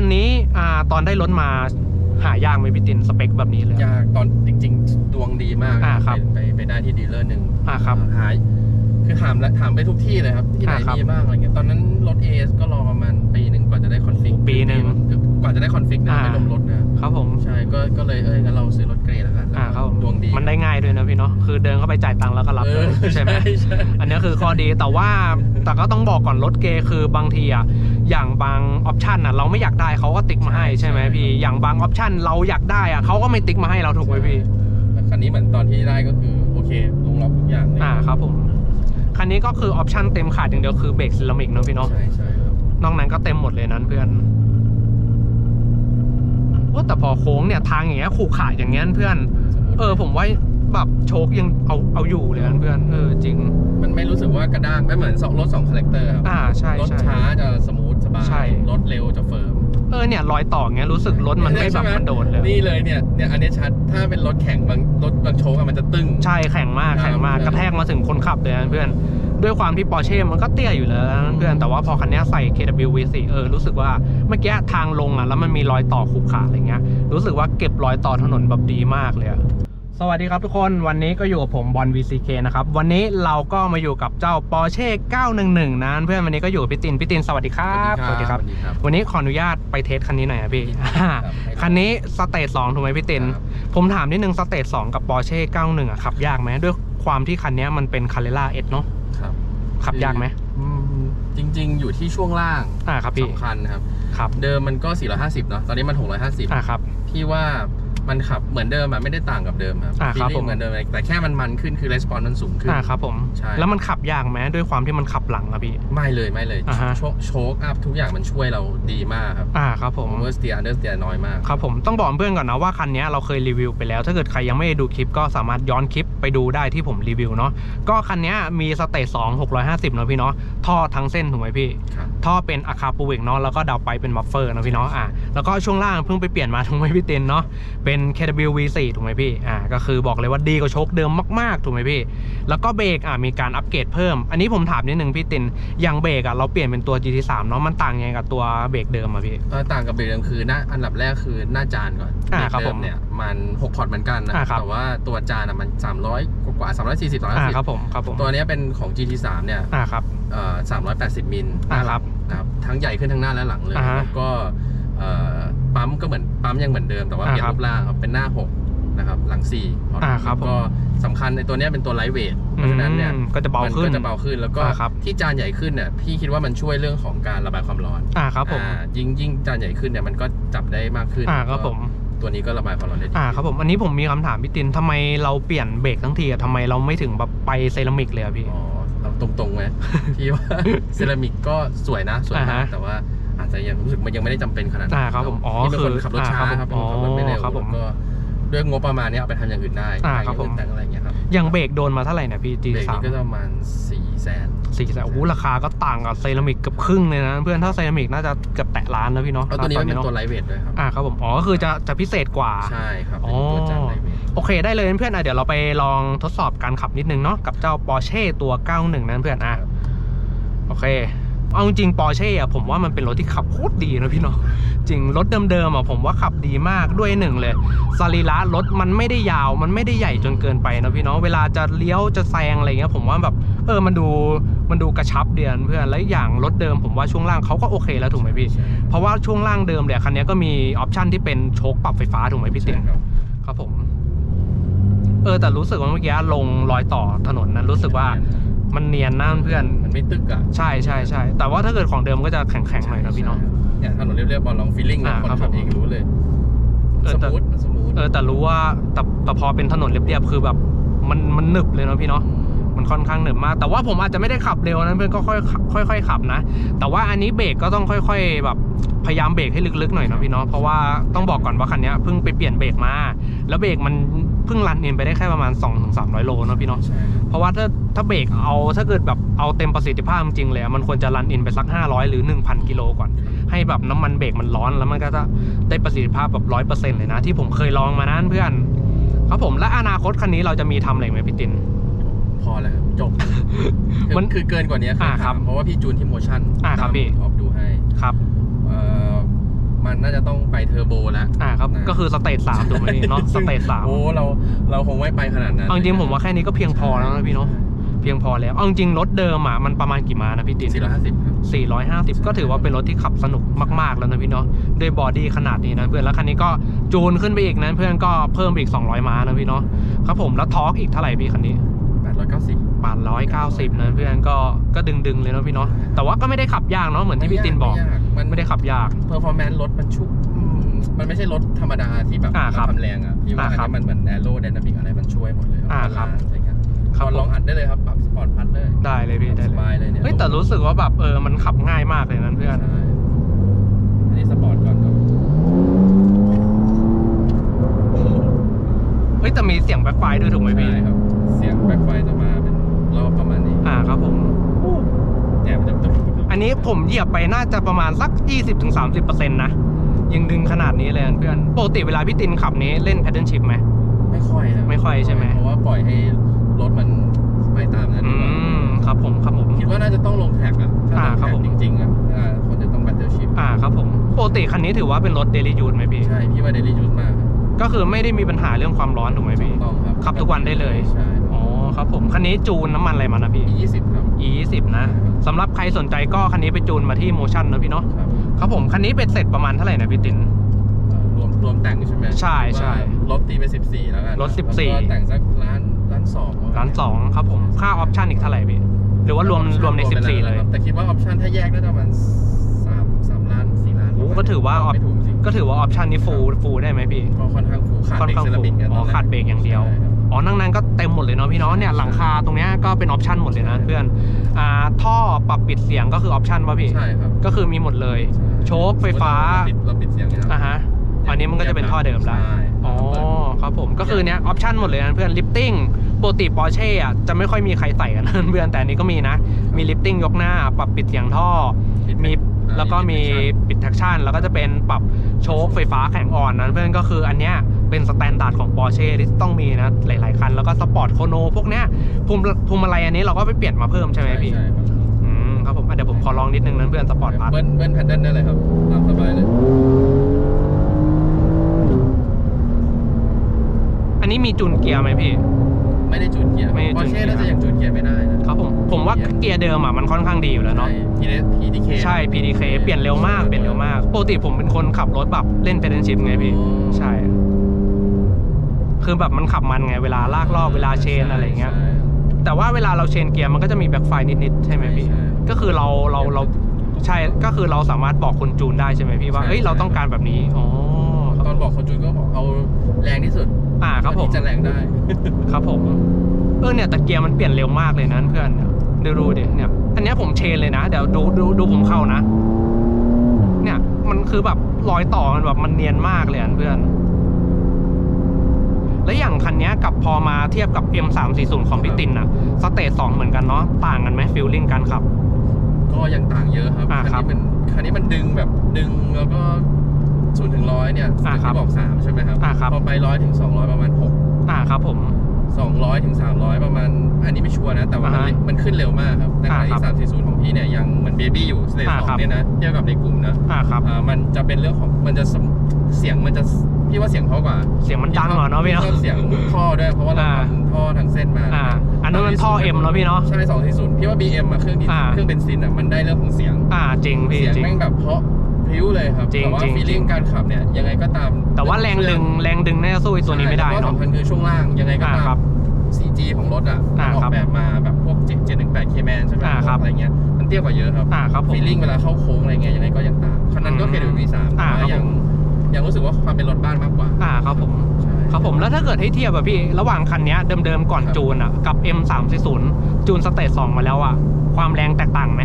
คันนี้อ่าตอนได้รถมาหายากไหมพี่ตินสเปคแบบนี้เลย ยากตอนจริง ๆ ดวงดีมากอ่าครับ ไปไปไปได้ที่ดีลเลอร์หนึ่งอ่าครับ หายคือถามและถามไปทุกที่เลยครับ ที่ไหนอ่าครับมีบ้างอะไรเงี้ยตอนนั้นรถ AS ก็รอประมาณปีหนึ่งกว่าจะได้คอนฟิกปีหนึ่งก ว่าจะได้คอนฟิกนะอ่าไม่ลงรถนะครับผมใช่ก็ก็เลยเอ้ยงั้นเราซื้อรถเกรดแล้วกันอ่าครับผมดวงดีมันได้ง่ายด้วยนะพี่เนาะคือเดินเข้าไปจ่ายตังค์แล้วก็รับเอเลอยใช่ไหม ใช่อันนี้คือข้อดีแต่ว่าแต่ก็ต้องบอกก่อนรถเกย์คือบางทีอะอย่างบางออปชันอะเราไม่อยากได้เขาก็ติ๊กมาให้ใช่ไหมพี่อย่างบางออปชันเราอยากได้อะเขาก็ไม่ติ๊กมาให้เราถูกไหมพี่แต่คันนี้เหมือนตอนที่ได้ก็คือโอเคลงล็อกทุกอย่างเลยอ่าครับผมคันนี้ก็คือออปชันเต็มขาดอย่างเดียวคือเบรกเซรามิกเนาะพี่เนาะใช่ใช่ครับนอกนั้นก็เต็มหมดเลยนั้นเพื่อนโอ้ แต่พอโค้งเนี่ยทางอย่างเงี้ยขู่ขาอย่างเงี้ยเพื่อนสมมุติเออผมว่าแบบโชคยังเอาเอาอยู่เลยนะเพื่อนเออจริง มันไม่รู้สึกว่ากระด้างไม่เหมือนสองรถสองคาแรคเตอร์ครับอ่าใช่รถใช่ช้าจะสมูทสบายใช่รถเร็วจะเฟิร์มเออเนี่ยรอยต่อเงี้ยรู้สึกรถมันไม่แบบใช่หมันโดดเลยนี่เลยเนี่ยเนี่ยอันนี้ชัดถ้าเป็นรถแข่งบางรถบางโชว์อะมันจะตึงใช่แข็งมากแข็งมากใช่กระแทกมาถึงคนขับเลยนะเพื่อน ด้วยความที่ปอร์เช่มันก็เตี้ยอยู่แล้วนะเพื่อนแต่ว่าพอคันนี้ใส่ KW V4 เออรู้สึกว่าเมื่อกี้ทางลงอะแล้วมันมีรอยต่อขรุขระอะไรเงี้ยรู้สึกว่าเก็บรอยต่อถนนแบบดีมากเลยอะสวัสดีครับทุกคนวันนี้ก็อยู่กับผมบอล VCK นะครับ วันนี้เราก็มาอยู่กับเจ้า Porsche 911นะเพื่อนวันนี้ก็อยู่กับพี่ตินพี่ตินสวัสดีครับสวัสดีครับ วันนี้ขออนุญาตไปเทสคันนี้หน่อยนะพี่ครับคันนี้สเตจสองถูกไหมพี่ตินครับผมถามนิดนึงสเตจสองกับ Porsche 91อะขับยากไหมด้วยความที่คันนี้มันเป็น Carrera S เนาะครับ ขับยากไหมอืมจริง ๆ อยู่ที่ช่วงล่างอ่าครับพี่สำคัญนะครับ ครับเดิมมันก็ 450 เนาะ ตอนนี้มัน 650 อ่าครับ พี่ว่า มันขับเหมือนเดิมอะไม่ได้ต่างกับเดิมครับอ่าครับ feeling ผม เหมือนเดิมเลยแต่แค่มันมันขึ้นคือ response มันสูงขึ้น อ่าครับผม ใช่ แล้วมันขับยากไหมด้วยความที่มันขับหลังอะพี่ ไม่เลยไม่เลยอ่าฮะ โชคโชคอัพทุกอย่างมันช่วยเราดีมากครับอ่าครับผม over steer under steer น้อยมาก ครับผมต้องบอกเพื่อนก่อนนะว่าคันนี้เราเคยรีวิวไปแล้ว ถ้าเกิดใครยังไม่ได้ดูคลิปก็สามารถย้อนคลิปไปดูได้ที่ผมรีวิวเนาะก็คันนี้มีสเตจสอง650เนาะพี่เนาะท่อทั้งเส้นถูกไหมพี่ ครับ ท่อเป็นอะคาปูวิกเนาะแล้วก็ดาวไปเป็นบัฟเฟอร์นะพี่เนาะอะแล้วก็ช่วงล่างเพิ่งไปเปลี่ยนมาถูกไหมพี่เต็นเนาะเป็น KW V4 ถูกไหมพี่อ่าก็คือบอกเลยว่าดีกว่าโชคเดิมมากๆถูกไหมพี่ แล้วก็เบรกอะมีการอัปเกรดเพิ่ม อันนี้ผมถามนิดนึงพี่ตินอย่างเบรกอะเราเปลี่ยนเป็นตัว GT3 เนาะมันต่างยังไงกับตัวเบรกเดิมอะพี่เอ่อต่างกับเบรกเดิมคือหน้าอันดับแรกคือหน้าจานก่อนอ่าเบรกครับเดิผมมเนี่ยมัน6พอร์ตเหมือนกันนะอ่าครับแต่ว่าตัวจานอะมัน 300 กว่าๆ340อ่าครับ350ผมครับผมตัวเนี้ยเป็นของ GT3 เนี่ยอ่าครับเอ่อ380มิลอ่าครับนะครับทั้งใหญ่ขึ้นทั้งหน้าและหลังเลยอ่าฮะแล้วก็เอ่อ ปั๊มก็เหมือนปั๊มยังเหมือนเดิมแต่ว่าอ่าเปลี่ยนครับรูปร่างครับเป็นหน้า6นะครับหลัง4พอร์ตอ่าครับผมก็สำคัญในตัวเนี้ยเป็นตัวไลท์เวทเพราะฉะนั้นเนี่ยอืมก็จะเบาขึ้นมัก็จะเบาขึ้นแล้วก็อ่าครับที่จานใหญ่ขึ้นเนี่ยพี่คิดว่ามันช่วยเรื่องของการระบายความร้อนอ่าครับผมอ่ายิ่งยิ่งจานใหญ่ขึ้นเนี่ยมันก็จับได้มากขึ้นอ่าครับผมตัวนี้ก็ระบายความร้อนได้ดีอ่าครับผมอันนี้ผมมีคำถามพี่ตินทำไมเราเปลี่ยนเบรกทั้งทีอะทำไมเราไม่ถึงแบบไปเซรามิกเลยอะพี่อ๋อเราตรงๆไหมพี่ว่าเซรามิกก็สวยนะสวยมาอ่ากฮะแต่ว่าอา จจะยังรู้สึกมันยังไม่ได้จำเป็นขนาดนั้นอ่าครับผมอ๋อนี่เป็นคนคือขับรถช้าอ่าครับครับเป็นคนขับรถไม่เร็วอ๋อครับผมแล้วก็ด้วยงบประมาณเนี้ยเอาไปทำอย่างอื่นได้อ่าครับผม แต่งอะไรอย่างเงี้ยครับอย่างเบรกโดนมาเท่าไหร่เนี่ยพี่เบรก G3 นี้ก็จะประมาณสี่แสน สี่แสนโอ้โหราคาก็ต่างกับเซรามิกเกับครึ่งเลยนะเพื่อนถ้าเซรามิกน่าจะเกือบแตะล้านนะพี่เนาะแล้วตัวนี้มันเป็นอะตัวไลท์เวทด้วยครับ อ่าครับผมอ๋อก็คือจะจะพิเศษกว่า ใช่ครับอ๋เป็นอตัวจานไลท์เวท โอเคได้เลยเพื่อนอะเดี๋ยวเราไปลองทดสอบการขับนิดนึงเนาะกับเจ้า Porsche ตัว 91 นั้นเพื่อนอะโอเค เอาจริง Porsche อะผมว่ามันเป็นรถที่ขับโคตรดีนะพี่เนาะจริงรถเดิมๆอะผมว่าขับดีมากด้วยหนึ่งเลยสรีระรถมันไม่ได้ยาวมันไม่ได้ใหญ่จนเกินไปนะพี่เนาะเวลาจะเลี้ยวจะแซงอะไรเงี้ยผมว่าแบบเออมันดูมันดูกระชับเดียนเพื่อนแล้วอย่างรถเดิมผมว่าช่วงล่างเขาก็โอเคแล้วถูกไหมพี่ใช่เพราะว่าช่วงล่างเดิมเนี่ยคันนี้ก็มีออปชันที่เป็นโชคปรับไฟฟ้าถูกไหมพี่ใช่เตียงครับครับผม เออแต่รู้สึกว่าเมื่อกี้ลงรอยต่อถนนนั้นรู้สึกว่า มันเนียนนะเพื่อน มันไม่ตึกอะ ใช่ใช่ใช่แต่ว่าถ้าเกิดของเดิมก็จะแข็งๆหน่อยนะพี่เนาะเนี่ยถนนเรียบๆบอลลองฟีลลิ่งอ่าคนครับขับผมเองรู้เลยเออสแต่มูทสมูทเออแต่รู้ว่าแต่แต่พอเป็นถนนเรียบๆคือแบบมันมันหนึบเลยเนาะพี่เนาะมันค่อนข้างหนึบมาก แต่ว่าผมอาจจะไม่ได้ขับเร็วนะเพื่อนก็ค่อยค่อยๆขับนะ แต่ว่าอันนี้เบรกก็ต้องค่อย ๆ แบบ พยายามเบรกให้ลึกๆหน่อยนะพี่เนาะเพราะว่าต้องบอกก่อนว่าคันนี้เพิ่งไปเปลี่ยนเบรกมา แล้วเบรกมันเพิ่งรันเองไปได้แค่ประมาณ 2-300โลเนาะพี่เนาะใช่เพราะว่าถ้าถ้าเบรกเอาถ้าเกิดแบบเอาเต็มประสิทธิภาพจริงๆเลยอะมันควรจะรันอินไปสัก 500 หรือ 1,000 กิโลก่อน ให้แบบน้ำมันเบรกมันร้อนแล้วมันก็จะได้ประสิทธิภาพแบบร้อยเปอร์เซ็นต์เลยนะที่ผมเคยลองมานั้นเพื่อน ครับผมและอนาคตคันนี้เราจะมีทำอะไรไหมพี่ตินพอแล้วครับจบคือมันคือเกินกว่านี้อ่าครับ เพราะว่าพี่จูนที่โมชั่นอ่าครับพี่ออฟดูให้ครับเอ่อมันน่าจะต้องไปเทอร์โบแล้ว อ่าครับ นะ ก็คือสเตจสามถูกไหมพี่เนาะสเตจสามโอ้เราเราคงไม่ไปขนาดนั้นเอาจริงๆผมว่าแค่นี้ก็เพียงพอแล้วนะพี่เนาะเพียงพอแล้วเอาจริงๆรถเดิมอะมันประมาณกี่ม้านะพี่ติน สี่ร้อยห้าสิบครับ 450 ก็ถือว่าเป็นรถที่ขับสนุกมาก ๆ แล้วนะพี่เนาะด้วยบอดี้ขนาดนี้นะเพื่อนแล้วคันนี้ก็จูนขึ้นไปอีกนะเพื่อนก็เพิ่มไปอีก 200 ม้านะพี่เนาะครับผมแล้วทอร์กอีกเท่าไหร่พี่คันนี้ แปดร้อยเก้าสิบ890นะเพื่อนก็ก็ดึงๆเลยเนาะพี่เนาะแต่ว่าก็ไม่ได้ขับยากเนาะเหมือนที่พี่ตินบอก มันไม่ได้ขับยาก เพอร์ฟอร์แมนซ์รถมันชุบอืมมันไม่ใช่รถธรรมดาที่แบบอ่าครับทำแรงอะพี่ว่าอ่าอันครับนี้มันเหมือนแอโรไดนามิกอะไรมันช่วยหมดเลยอ่าครับบาลนซ์อะไรเงี้ยครับลองอัดได้เลยครับปรับสปอร์ตพัดเลยได้เลยพี่ได้สเลยบายเลยเนี่ยเฮ้ยแต่รู้สึกว่าแบบเออมันขับง่ายมากเลยนะเพื่อน ใช่อันนี้สปอร์ตก่อนครับเฮ้ยแต่มีเสียงแบ็คไฟด้วยถูกไหมพี่ ใช่ครับ เสียงแบ็คไฟจะมาเป็นรอบประมาณนี้อ่าครับผมแอบจะตุ๊บตุ๊บตุ๊บอันนี้ผมเหยียบไปน่าจะประมาณสัก 20-30%นะ ยังดึงขนาดนี้เลยนะเพื่อนปกติเวลาพี่ตินขับนี้เล่น paddle shift ไหม ไม่ค่อยนะไม่ค่อยใช่ไหม เพราะว่าปล่อยให้รถมันไปตามนั้นอืดีกว่ามครับผมครับผม คิดว่าน่าจะต้องลงแท็กอะถ้าอ่าลงครับแท็กผมจริงๆอะอ่าคนจะต้องแบตเตอร์ชิพอ่าครับผมปกติคันนี้ถือว่าเป็นรถ daily use ไหมพี่ ใช่พี่ว่าเดลี่ยูสมากครับก็คือไม่ได้มีปัญหาเรื่องความร้อนถูกไหมพี่ถูกต้องครับขับทุกวันได้เลย ใช่อ๋อ ครับผม คันนี้จูนน้ำมันอะไรมานะพี่ยี่สิบครับ e 2 0 นะสำหรับใครสนใจก็คันนี้ไปจูนมาที่ motion นะพี่เนาะครับครับผม คันนี้เป็นเสร็จประมาณเท่าไหร่นะพี่ตินเอ่อรวมรวมแต่งใช่ไหมใช่ใช่ว่ารถตีไป 14 แล้วกันรถ14แล้วก็แต่งสักล้านล้านสองประมณร้านสองครับผม ค่าออปชั่นอีกเท่าไหร่พี่ หรือว่ารวมรวมในไปแว14 เลยครับแต่คิดว่าออปชั่นถ้าแยกน่าจะประมาณสามสามล้านสี่ล้านโอ้ก็ถือว่าไม่ถูกจริงก็ถือว่าออปชันนี้ฟูลฟูลได้ไหมพี่ก็ค่อนข้างฟูขาดค่อนเบรกข้างเซรามิกฟูเนี่ยอ๋อตนแรกขาดเบรกอย่างเดียวใช่ครับ อ๋อนั่งนั้นก็เต็มหมดเลยเนาะพี่เนาะเนี่ยหลังคาตรงเนี้ยก็เป็นออปชันหมดเลยนะเพื่อนอ่าท่อปรับปิดเสียงก็คือออปชันป่ะพี่ใช่ครับก็คือมีหมดเลยใช่โชคไฟฟ้าเราปิดเราปิดเสียงเนี่ยครับอ่าฮะอันนี้มันก็จะเป็นท่อเดิมแล้วใช่อ๋อครับผมก็คือเนี้ยออปชันหมดเลยนะเพื่อนลิฟติ้งปกติปอร์เช่อะจะไม่ค่อยมีใครใส่กันนะเพื่อนแต่อันนี้ก็มีนะ มีลิฟติ้งยกหน้า ปรับปิดเสียงท่อมีอ่าแล้วก็มีมีปิดแท็กชั่นแล้วก็จะเป็นปรับโชคไฟฟ้าแข็งอ่อนนะเพื่อนก็คืออันเนี้ย เป็นสแตนดาร์ดของ Porsche ที่ต้องมีนะ หลาย ๆ คัน แล้วก็สปอร์ตโคโนพวกเนี้ยพวงพวงมาลัยอันนี้เราก็ไปเปลี่ยนมาเพิ่มใช่ไหมพี่ ใช่ครับอืมครับผมอะเดี๋ยวผมขอลองนิดนึงนะเพื่อนสปอร์ตพาร์ทเบิ้ลเบิ้ลแพดเดิลได้เลยครับตามสบายเลยอันนี้มีจูนเกียร์ไหมพี่ ไม่ได้จูนเกียร์ไม่ได้ปอจูนร์เกียเช่ร์น่าจะยังจูนเกียร์ไม่ได้นะครับผม ผมว่าเกียร์เดิมอะมันค่อนข้างดีอยู่แล้วเนาะ พีดีพีดีเคใช่ PDK เปลี่ยนเร็วมาก เปลี่ยนเร็วมาก ปกติผมเป็นคนขับรถแบบเล่นเป็นชิพไงพี่ ใช่ คือแบบมันขับมันไงเวลาลากรอบเวลาเชนอะไรเงี้ย แต่ว่าเวลาเราเชนเกียร์มันก็จะมีแบ็คไฟนิดๆใช่ไหมพี่ ก็คือเราเราเราใช่ก็คือเราสามารถบอกคนจูนได้ใช่ไหมพี่ว่าเอ้ยเราต้องการแบบนี้อ๋อตอนบอกคนจูนก็บอกเอาแรงที่สุด อ่าครับผมเท่าที่จะแรงได้ ครับผมเออเนี่ยแต่เกียร์มันเปลี่ยนเร็วมากเลยนะเพื่อนเดี๋ยวดูดิเนี่ยอันเนี้ยผมเชนเลยนะ เดี๋ยวดูดูดูผมเข้านะ เนี่ยมันคือแบบรอยต่อมันแบบมันเนียนมากเลยอะเพื่อน แล้วอย่างคันเนี้ยกับพอมาเทียบกับ M340 ของพี่ตินอะสเตจสองเหมือนกันเนาะต่างกันไหมฟิลลิ่งการขับ ก็ยังต่างเยอะครับอ่าคันครับนี้มันคันนี้มันดึงแบบดึงแล้วก็ศูนย์ถึงร้อยเนี่ยอ่าอย่างครับที่บอกสามใช่ไหมครับอ่าครับ พอไปร้อยถึงสองร้อยประมาณหกอ่าครับผม สองร้อยถึงสามร้อยประมาณ อันนี้ไม่ชัวร์นะ แต่ว่ามันอ่าฮะมันขึ้นเร็วมากครับในขณะอ่าครัที่บสามสี่ศูนย์ของพี่เนี่ยยังเหมือนเบบี้อยู่สเตจอ่าสอครังบ เนี่ยนะเทียบกับในกลุ่มนะ อ่าครับ อ่ามันจะเป็นเรื่องของมันจะสมเสียงมันจะ พี่ว่าเสียงเพราะกว่าเสียงมันดังเหรอเนาะพี่เนาะ ชอบเสียงท่อด้วยเพราะว่าเราอ่า ทำท่อทางเส้นมาอ่า อันนั้นมันท่อ M เนาะพี่เนาะ ใช่สองที่ศูนย์พี่ว่า BM อะเครื่องดีอ่า เครื่องเบนซินอะมันได้เรื่องของเสียง อ่าจริงพี่เสียงจริง แม่งแบบเพราะพริ้วเลยครับจริงแต่ว่าจริง ฟีลลิ่งการขับเนี่ยยังไงก็ตามแต่ว่าแรงดึงแรงดึงน่าจะสู้ไอ้ตัวนี้ไม่ได้ใช่แล้วก็เนาะสำคัญคือช่วงล่างยังไงก็อ่าตามครับ CG ของรถอะอ่ามันออครักบแบบมาแบบพวก718 K-man ใช่ไหมอ่าครับ อะไรเงี้ยมันเตี้ยกว่าเยอะครับอ่าครับผม ฟีลลิ่งเวลาเข้าโค้งอะไรเงี้ยยังไงก็ยังตามคันนั้นก็ อืม KW V3 แต่อ่าว่าครับยังผม ยังรู้สึกว่าความเป็นรถบ้านมากกว่าอ่าครับผมใช่ ครับผมแล้วถ้าเกิดให้เทียบอะพี่ระหว่างคันเนี้ยเดิมๆก่อนครับ จูนอะกับ M340 จูนสเตจ2มาแล้วอะความแรงแตกต่างไหม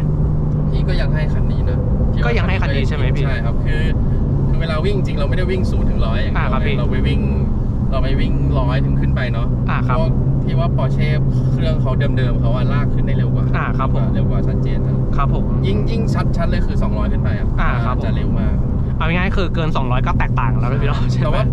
พี่ก็ยังให้คันนี้นะพี่ว่าก็ยังให้คันนี้ใช่ไหมพี่ใช่ครับคือคือเวลาวิ่งจริงเราไม่ได้วิ่งศูนย์ถึงร้อยอย่างเดีอ่ายวครับพี่เราไปวิ่ง เราไปวิ่งร้อยถึงขึ้นไปเนาะอ่าครับ เพราะพี่ว่าปอร์เช่เครื่องเขาเดิมๆเขาอะลากขึ้นได้เร็วกว่าอ่าครับผม เร็วกว่าชัดเจนนะครับผม ยิ่งยิ่งชัดชัดเลยคือ 200 ขึ้นไปอะอ่าครับผม จะเร็วมาก เอาง่ายๆคือเกิน 200 ก็แตกต่างแล้วนะพี่เนาะใช่แต่ไหม ว่า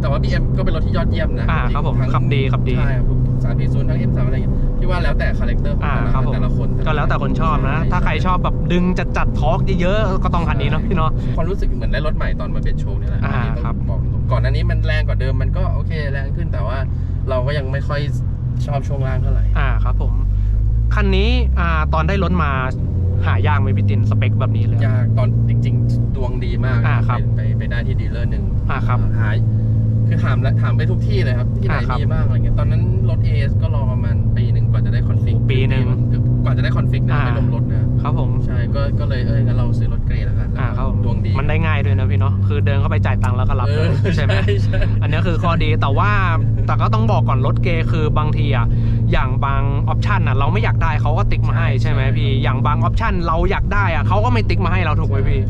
แต่ว่า BM ก็เป็นรถที่ยอดเยี่ยมนะอ่าครับผมทั้งขับดีขับดีใช่ครับสามพีศูนย์ทั้ง M3 อะไรอย่างเงี้ยพี่ว่าว่าแล้วแต่คาแรคเตอร์ของอ่าแต่ละครับผม แต่ละคนก็แล้วแต่คนชอบนะ ถ้าใครชอบแบบดึงจัดจัดทอล์กเยอะๆ ก็ต้องคันนี้เนาะพี่เนาะ ความรู้สึกเหมือนได้รถใหม่ตอนมาเปลี่ยนโชว์นี่แหละอ่าอันนี้ต้องครับ บอกตรงก่อนหน้านี้มันแรงกว่าเดิมมันก็โอเคแรงขึ้นแต่ว่าเราก็ยังไม่ค่อยชอบช่วงล่างเท่าไหร่อ่าครับผม คันนี้อ่าตอนได้รถมา หายากไหมพี่ตินสเปคแบบนี้เลย ยากตอนจริง ๆ ดวงดีมากอ่าครับไปไปไปได้ที่ดีลเลอร์หนึ่งอ่าครับ หายคือถามและถามไปทุกที่เลยครับ ที่ไหนอ่าครับ มีบ้างอะไรเงี้ยตอนนั้นรถเอสก็รอประมาณปีหนึ่งกว่าจะได้คอนฟิกปีหนึ่งกว่าจะได้คอนฟิกนะอ่า ไม่ลงรถนะครับผม ใช่ก็ก็เลยเอ้ยงั้นเราซื้อรถเกรดแล้วกันอ่าครับผมดวงดีมันได้ง่ายด้วยนะพี่เนาะคือเดินเข้าไปจ่ายตังค์แล้วก็รับเอเลอยใช่ไหม ใช่ อันนี้คือข้อดีแต่ว่าแต่ก็ต้องบอกก่อนรถเกย์คือบางทีอะอย่างบาง ออปชันอะเราไม่อยากได้เขาก็ติ๊กมาให้ใช่ไหมพี่ อย่างบางออปชันเราอยากได้อะเขาก็ไม่ติ๊กมาให้เราถูกไหมพี่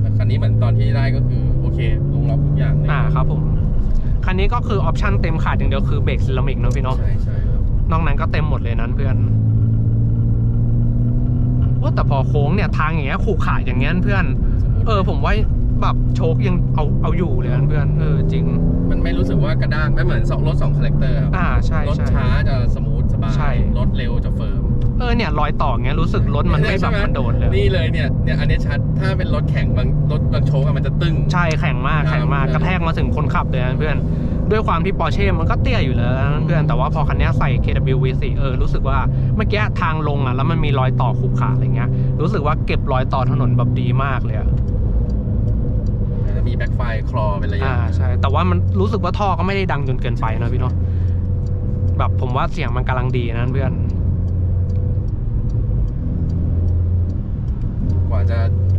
แต่คันนี้เหมือนตอนที่ได้ก็คือโอเคลงล็อกทุกอย่างเลยอ่าครับผมคันนี้ก็คือออปชันเต็มขาดอย่างเดียวคือเบรกเซรามิกเนาะพี่เนาะใช่ใช่ครับนอกนั้นก็เต็มหมดเลยนั้นเพื่อนว่าแต่พอโค้งเนี่ยทางอย่างเงี้ยขู่ขาอย่างเงี้ยเพื่อนสมมุติเออผมว่าแบบโชคยังเอาเอาอยู่เลยนะเพื่อนเออจริง มันไม่รู้สึกว่ากระด้างไม่เหมือนสองรถสองคาแรคเตอร์ครับอ่าใช่รถใช่ช้าจะสมูทส บายใช่ รถเร็วจะเฟิร์มเออเนี่ยรอยต่อเงี้ยรู้สึกรถมันไม่แบบใช่หมันโดดเลย นี่เลยเนี่ยเนี่ยอันนี้ชัดถ้าเป็นรถแข่งบางรถบางโชว์อะมันจะตึงใช่แข็งมากแข็งมากครับกระแทกมาถึงคนขับเลยนะเพื่อนด้วยความที่ปอร์เช่มันก็เตี้ยอยู่แล้วนะเพื่อนแต่ว่าพอคันเนี้ยใส่ KW V4 เออรู้สึกว่าเมื่อกี้ทางลงอะแล้วมันมีรอยต่อขรุขระอะไรเงี้ยรู้สึกว่าเก็บรอยต่อถนนแบบดีมากเลยอะแล้วมีแบ็คไฟคลอเป็นระยะ อ่าใช่แต่ว่ามันรู้สึกว่าท่อก็ไม่ได้ดังจนเกินไปนะพี่เนาะ แบบผมว่าเสียงมันกำลังดีนะเพื่อน กว่าจะ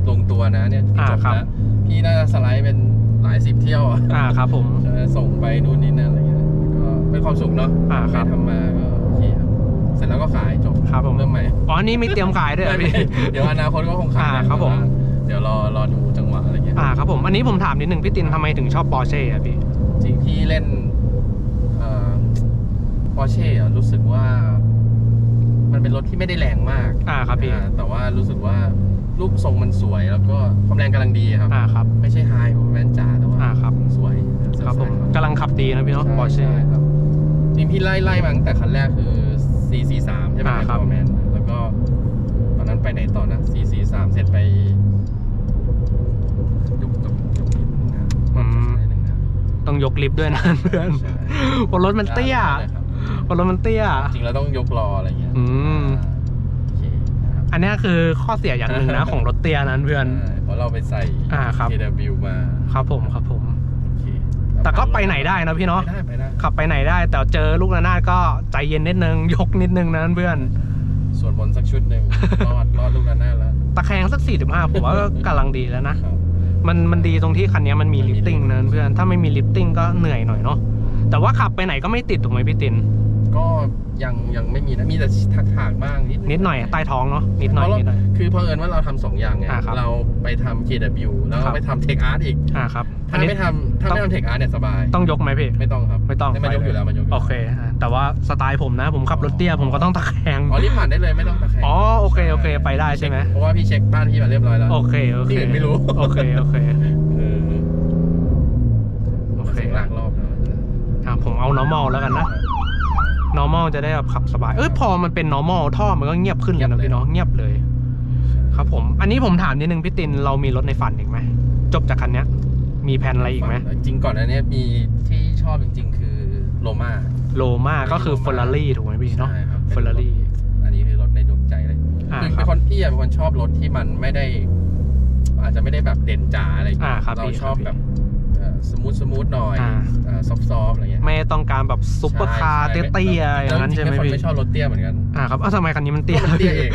ลงตัวนะเนี่ยอ่าจบครับ แล้วพี่น่าจะสไลด์เป็นหลายสิบเที่ยวอะอ่าครับผมจะส่งไปนู่นนี่นั่นอะไรเงี้ยก็เป็นความสุขเนาะอ่าครับ ไปทำมาก็โอเคครับเสร็จแล้วก็ขายจบครับผม เริ่มใหม่ อ๋อ นี่มีเตรียมขายด้วยเหรอพี่ เดี๋ยวอนาคตก็คงขายอ่าครับผม เดี๋ยวรอรอดูจังหวะอะไรเงี้ย อ่าครับผม อันนี้ผมถามนิดนึงพี่ตินทำไมถึงชอบปอร์เช่อะพี่ จริงพี่เล่น ปอร์เช่รู้สึกว่า มันเป็นรถที่ไม่ได้แรงมากอ่าครับพี่ อ่าแต่ว่ารู้สึกว่ารูปทรงมันสวย แล้วก็ความแรงกำลังดีครับ อ่าครับ ไม่ใช่ไฮผมแมนจ๋าแต่ว่าอ่าครับ สวยครับผมกำลังขับดีนะพี่เนาะปอร์เช่ใช่ครับจริงพี่ไล่ไล่มาตั้งแต่คันแรกคือ C43 ใช่ไหมอ่าครับ แมนแล้วก็ตอนนั้นไปไหนต่อนะ C43 เสร็จไปยกตกยกนิดนึงนะปรับช้าๆนิดนึงนะ ต้องยกลิฟต์ด้วยนะเพื่อนใช่ เพราะรถมันเตี้ยได้ครับ เพราะรถมันเตี้ย จริงแล้วต้องยกรออะไรเงี้ยอืม โอเคนะครับอันเนี้ยคือข้อเสียอย่างหนึ่งนะ ของรถเตี้ยนั้นเพื่อน ใช่เพราะเราไปใส่ อ่าครับ KW มาครับผมครับผม โอเคแต่ก็ไปไหนได้นะพี่เนาะ ไปได้ไปได้ ขับไปไหนได้ แต่เจอลูกระนาดก็ใจเย็นนิดนึง ยกนิดนึงนะเพื่อน ส่วนบนต์สักชุดหนึ่ง รอดรอดลูกนั้นหน้าแล้วตะแคงสัก 45 ผมว่าก็กำลังดีแล้วนะ ครับมันมันดีตรงที่คันเนี้ยมันมีมันมีลิฟติ้งนะเพื่อน ถ้าไม่มีลิฟติ้งก็เหนื่อยหน่อยเนาะ แต่ว่าขับไปไหนก็ไม่ติดถูกไหมพี่ตินก็ยังยังไม่มีนะ มีแต่ถักถากๆบ้างนิดนิดหน่อยใต้ท้องเนาะนิดหน่อยเพราะนิดหน่อยเราคือเพอเอิญว่าเราทำสองอย่างไงอ่าครับเราไปทำ KW แล้วครับไปทำ Tech Art อีกอ่าครับถ้าไม่ทำถ้าไม่ทำ Tech Art เนี่ยสบาย ต้องยกไหมพี่ไม่ต้องครับไม่ต้องมันยกอยู่แล้วมันยกยู่โอแล้วเคอะแต่ว่าสไตล์ผมนะ ผมขับรถเตี้ยผมก็ต้องตะแคงอ๋อรีบผ่านได้เลยไม่ต้องตะแคงอ๋อโอเคโอเคไปได้ใช่ไหมเพราะว่าพี่เช็คบ้านพี่มาเรียบร้อยแล้วโอเคโอเคที่อื่นไม่รู้โอเคโอเค เออ โอเค เสียงลากรอบนะ อะผมเอา normal แล้วกันนะ normal จะได้แบบขับสบาย เอ้ยพอมันเป็น normal ท่อมันก็เงียบขึ้นเลยนะพี่เนาะเงียบเลย ครับผม อันนี้ผมถามนิดนึงพี่ตินเรามีรถในฝันอีกไหมจบจากคันเนี้ย มีแผนอะไรอีกไหมจริงๆก่อนอันเนี้ยมีที่ชอบจริง ๆ คือโลมาโลมาก็คือ Loma เฟอร์รารี่ถูกไหมพี่เนาะใช่ครับเฟอร์รารี่อันนี้คือรถในดวงใจเลยอ่าคือครัเป็บนคนพี่อะเป็นคนชอบรถที่มันไม่ได้ อาจจะไม่ได้แบบเด่นจ๋าอะไรอย่างเงี้อ่ายครับเราพี่ชอบครับพี่แบบ สมูทสมูทหน่อยอ่า ซอฟต์ซอฟอะไรเงี้ยไม่ต้องการแบบซุปเปอร์คาร์ใช่เตี้ยๆอย่างนั้นใช่ไหมแล้วจริงๆเป็นคนพี่ไม่ชอบรถเตี้ยเหมือนกันอ่าครับอ้าวทำไมคันนี้มันเตี้ยมันเตี้ยเอง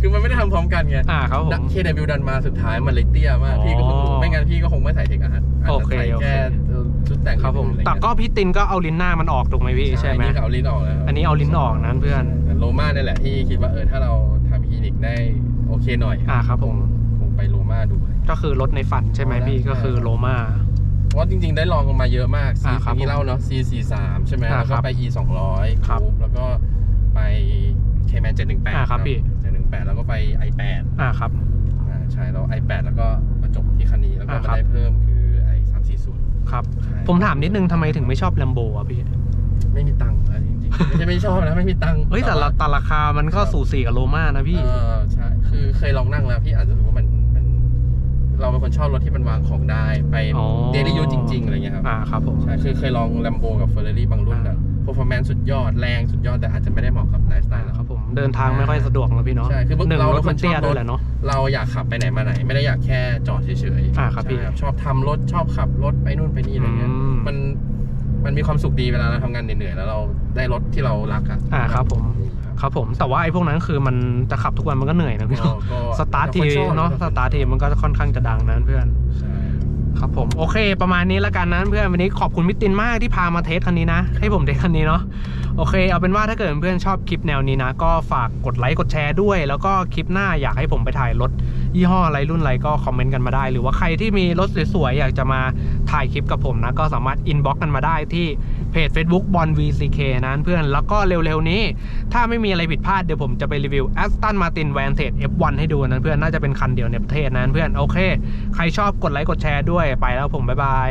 คือมันไม่ได้ทำพร้อมกันไงอ่าครับผม เคเดบิวดันมาสุดท้ายมันเลยเตี้ยมากอ๋อพี่ก็คงไม่งั้นพี่ก็คงไม่ใส่เทคอาร์ตอาจโอจะเค ใส่โอเคแค่ชุดแต่งครับผมอื่นๆอะไเงี้ยแต่ก็พี่ตินก็เอาลิ้นหน้ามันออกถูกไหมพี่ใช่ไหมนี่เขาเอาลิ้นออกแล้วอันนี้เอาลิ้นออกนั้นเพื่อนโลมาเนี่ยแหละที่คิดว่าเออถ้าเราทำคลินิกได้โอเคหน่อยอ่าครับผม คงไปโลมาดูเลย ก็คือรถในฝันใช่ไหมพี่ใช่ก็คือโลมา เพราะจริงๆ ได้ลองมาเยอะมากอ่าซีครับที่เล่าเนาะ C 4 3ใช่ไหมอ่าแล้วคก็รับไป E 200ครับแล้วก็ไป K Man 718อ่าครับพี่ 718 แล้วก็ไป i8 อ่าครับ อ่าใช่แล้ว i8 แล้วก็มาจบที่คันนี้แล้วก็อ่าคมารับได้เพิ่มคือไอ้340ครับใช่ผมถามนิดนึงทำไมถึงไม่ชอบแลมโบอะพี่ ไม่มีตังค์อะจริงไม่ใช่ไม่ชอบนะไม่มีตังค์เฮ้ยแต่ละว่าแต่ราคามันก็สูสีกับโรม่านะพี่ เออใช่ คือเคยลองนั่งแล้วพี่อาจจะรู้สึกว่ามันมัน เราเป็นคนชอบรถที่มันวางของได้ไปอ๋อ เดลี่ยูจริง ๆ อะไรเงี้ยครับอ่าครับผม ใช่คือเคยลอง Lambo กับ Ferrari บางรุ่นอะ performance สุดยอดแรงสุดยอดแต่อาจจะไม่ได้เหมาะกับไลฟ์สไตล์เรา ครับผมเดินทางไม่ค่อยสะดวกนะพี่เนาะใช่คือหนึ่งเรารถมันเตี้ยเป็นคนชอบ ด้วยแหละเนาะ เราอยากขับไปไหนมาไหน ไม่ได้อยากแค่จอดเฉยๆอ่าครับพี่ใช่ชอบทำรถชอบขับรถไปนู่นไปนี่อะไรเงี้ยอืม มันมันมีความสุขดีเวลาเราทำงานเหนื่อยๆแล้วเราได้รถที่เรารักอะอ่าครับผม ครับผมแต่ว่าไอ้พวกนั้นคือมันจะขับทุกวันมันก็เหนื่อยนะพี่ก็เนาะก็สตาร์ททีแล้วแต่คชอบเนาะสตาร์ททีมันก็ค่อนข้างจะดังนะเพื่อน ใช่ ครับผมโอเค ประมาณนี้แล้วกันนะเพื่อนวันนี้ขอบคุณมิตตินมากที่พามาเทสคันนี้นะ ให้ผมเทสคันนี้เนาะโอเค เอาเป็นว่าถ้าเกิดเพื่อนชอบคลิปแนวนี้นะ ก็ฝากกดไลค์กดแชร์ด้วย แล้วก็คลิปหน้าอยากให้ผมไปถ่ายรถยี่ห้ออะไรรุ่นอะไรก็คอมเมนต์กันมาได้ หรือว่าใครที่มีรถสวยๆอยากจะมาถ่ายคลิปกับผมนะ ก็สามารถอินบ็อกกันมาได้ที่ เพจ Facebook บอล VCK นั้นเพื่อนแล้วก็เร็วๆนี้ ถ้าไม่มีอะไรผิดพลาดเดี๋ยวผมจะไปรีวิว Aston Martin Vantage F1 ให้ดูนะเพื่อนน่าจะเป็นคันเดียวในประเทศนั้นเพื่อนโอเค ใครชอบกดไลค์กดแชร์ด้วยไปแล้วผมบ๊ายบาย